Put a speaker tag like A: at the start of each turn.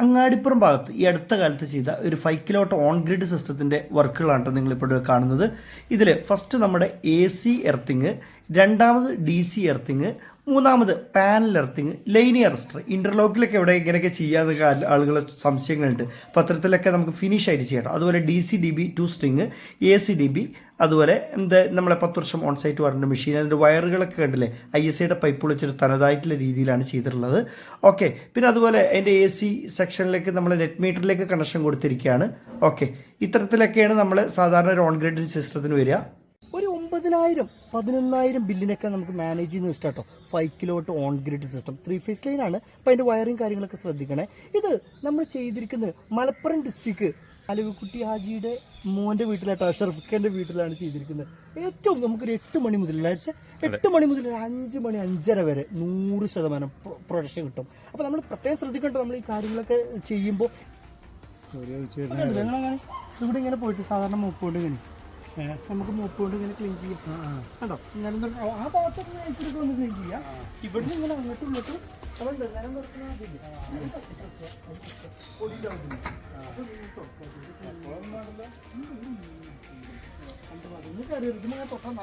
A: അങ്ങാടിപ്പുറം ഭാഗത്ത് ഈ അടുത്ത കാലത്ത് ചെയ്ത ഒരു ഫൈവ് കിലോട്ട് ഓൺ ഗ്രിഡ് സിസ്റ്റത്തിന്റെ വർക്കുകളാണ് നിങ്ങളിപ്പോൾ കാണുന്നത്. ഇതിൽ ഫസ്റ്റ് നമ്മുടെ എ സി എർത്തിങ് രണ്ടാമത് ഡി സി എർത്തിങ് മൂന്നാമത് പാനൽ എർത്തിങ് ലൈനി അറസ്റ്റർ. ഇന്റർലോക്കിലൊക്കെ എവിടെ ഇങ്ങനെയൊക്കെ ചെയ്യാന്നൊക്കെ ആളുകൾ സംശയങ്ങളുണ്ട്. പത്രത്തിലൊക്കെ നമുക്ക് ഫിനിഷ് ആയിട്ട് ചെയ്യണം അതുപോലെ D C D B to string A C D B അതുപോലെ എന്ത് നമ്മളെ പത്ത് വർഷം ഓൺ സൈറ്റ് വരേണ്ട മെഷീൻ അതിന്റെ വയറുകളൊക്കെ കണ്ടില്ലേ ഐ എസ് ഐയുടെ പൈപ്പ് വിളിച്ചിട്ട് തനതായിട്ടുള്ള രീതിയിലാണ് ചെയ്തിട്ടുള്ളത്. ഓക്കെ പിന്നെ അതുപോലെ അതിന്റെ എ സി സെക്ഷനിലേക്ക് നമ്മൾ നെറ്റ് മീറ്ററിലേക്ക് കണക്ഷൻ കൊടുത്തിരിക്കുകയാണ്. ഓക്കെ ഇത്തരത്തിലൊക്കെയാണ് നമ്മൾ സാധാരണ ഒരു ഓൺ ഗ്രിഡ് സിസ്റ്റത്തിന് വരിക. ഒരു ഒമ്പതിനായിരം പതിനൊന്നായിരം ബില്ലിനൊക്കെ നമുക്ക് മാനേജ് ചെയ്യുന്ന സിസ്റ്റം കേട്ടോ five kilowatt on grid system three phase line ആണ്. അപ്പോൾ അതിന്റെ വയറിങ് കാര്യങ്ങളൊക്കെ ശ്രദ്ധിക്കണേ. ഇത് നമ്മൾ ചെയ്തിരിക്കുന്നത് മലപ്പുറം ഡിസ്ട്രിക്ട് അലവിക്കുട്ടി ഹാജിയുടെ മോന്റെ വീട്ടിലാട്ടോ ഷർഫിഖാന്റെ വീട്ടിലാണ് ചെയ്തിരിക്കുന്നത്. ഏറ്റവും നമുക്കൊരു എട്ട് മണി മുതൽ ആഴ്ച എട്ട് മണി മുതൽ ഒരു അഞ്ച് മണി അഞ്ചര വരെ നൂറ് ശതമാനം പ്രൊഡക്ഷൻ കിട്ടും. അപ്പോൾ നമ്മൾ പ്രത്യേകം ശ്രദ്ധിക്കേണ്ട നമ്മൾ ഈ കാര്യങ്ങളൊക്കെ ചെയ്യുമ്പോൾ ഇവിടെ ഇങ്ങനെ പോയിട്ട് സാധാരണ മൂപ്പുകൊണ്ട് ഇങ്ങനെ. നമുക്ക് മൂപ്പ് കൊണ്ട് ഇങ്ങനെ ക്ലീൻ ചെയ്യാം കണ്ടോ ഇങ്ങനെ ആ ഭാഗത്തൊക്കെ ഇത്തിരി ഒന്ന് ക്ലീൻ ചെയ്യാം ഇവിടുന്ന് ഇങ്ങനെ അങ്ങോട്ടും ഇങ്ങോട്ടും നമ്മൾ നിലം തുറക്കുന്ന ഞാൻ തൊട്ടാൽ